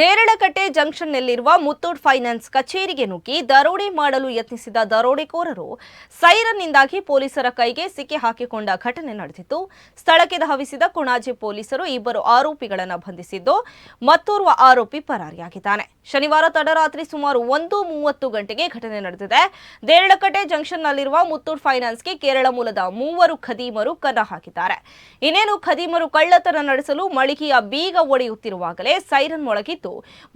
Deralakatte ಜಂಕ್ಷನ್ನಲ್ಲಿರುವ Muthoot finance ಕಚೇರಿಗೆ ನುಗ್ಗಿ ದರೋಡೆ ಮಾಡಲು ಯತ್ನಿಸಿದ ದರೋಡೆಕೋರರು ಸೈರನ್ನಿಂದಾಗಿ ಪೊಲೀಸರ ಕೈಗೆ ಸಿಕ್ಕಿ ಹಾಕಿಕೊಂಡ ಘಟನೆ ನಡೆದಿತ್ತು. ಸ್ಥಳಕ್ಕೆ ಧಾವಿಸಿದ ಕೊಣಾಜೆ ಪೊಲೀಸರು ಇಬ್ಬರು ಆರೋಪಿಗಳನ್ನು ಬಂಧಿಸಿದ್ದು, ಮತ್ತೋರ್ವ ಆರೋಪಿ ಪರಾರಿಯಾಗಿದ್ದಾನೆ. ಶನಿವಾರ ತಡರಾತ್ರಿ ಸುಮಾರು ಒಂದು ಮೂವತ್ತು ಗಂಟೆಗೆ ಘಟನೆ ನಡೆದಿದೆ. ದೇರಳಕಟ್ಟೆ ಜಂಕ್ಷನ್ನಲ್ಲಿರುವ ಮುತ್ತೂಟ್ ಫೈನಾನ್ಸ್ಗೆ ಕೇರಳ ಮೂಲದ ಮೂವರು ಖದೀಮರು ಕನ್ನ ಹಾಕಿದ್ದಾರೆ. ಇನ್ನೇನು ಖದೀಮರು ಕಳ್ಳತನ ನಡೆಸಲು ಮಳಿಗೆಯ ಬೀಗ ಒಡೆಯುತ್ತಿರುವಾಗಲೇ ಸೈರನ್ ಮೊಳಗಿದ್ದು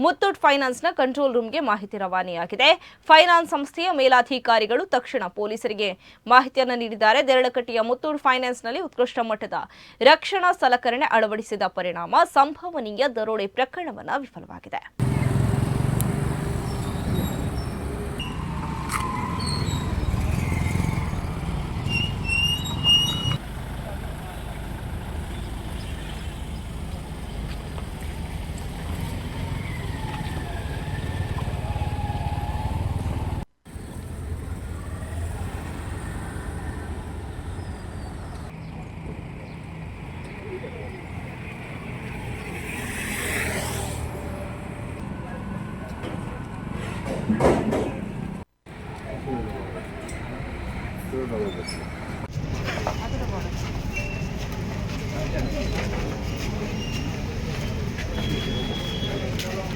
ಮುತ್ತೂಟ್ ಫೈನಾನ್ಸ್ನ ಕಂಟ್ರೋಲ್ ರೂಮ್ಗೆ ಮಾಹಿತಿ ರವಾನೆಯಾಗಿದೆ. ಫೈನಾನ್ಸ್ ಸಂಸ್ಥೆಯ ಮೇಲಾಧಿಕಾರಿಗಳು ತಕ್ಷಣ ಪೊಲೀಸರಿಗೆ ಮಾಹಿತಿಯನ್ನು ನೀಡಿದ್ದಾರೆ. ದೆರಳಕಟ್ಟಿಯ ಮುತ್ತೂಟ್ ಫೈನಾನ್ಸ್ನಲ್ಲಿ ಉತ್ಕೃಷ್ಟ ಮಟ್ಟದ ರಕ್ಷಣಾ ಸಲಕರಣೆ ಅಳವಡಿಸಿದ ಪರಿಣಾಮ ಸಂಭವನೀಯ ದರೋಡೆ ಪ್ರಕರಣವನ್ನು ವಿಫಲವಾಗಿದೆ. মজা করছি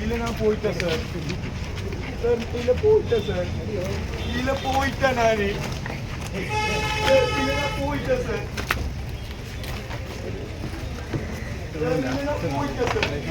இல்லைனா போயிட்டேன் சார் சார் இல்லை போயிட்டேன் சார் இல்லை போயிட்டேன் நான் இல்லைனா போயிட்டேன் சார் போயிட்டேன் சார்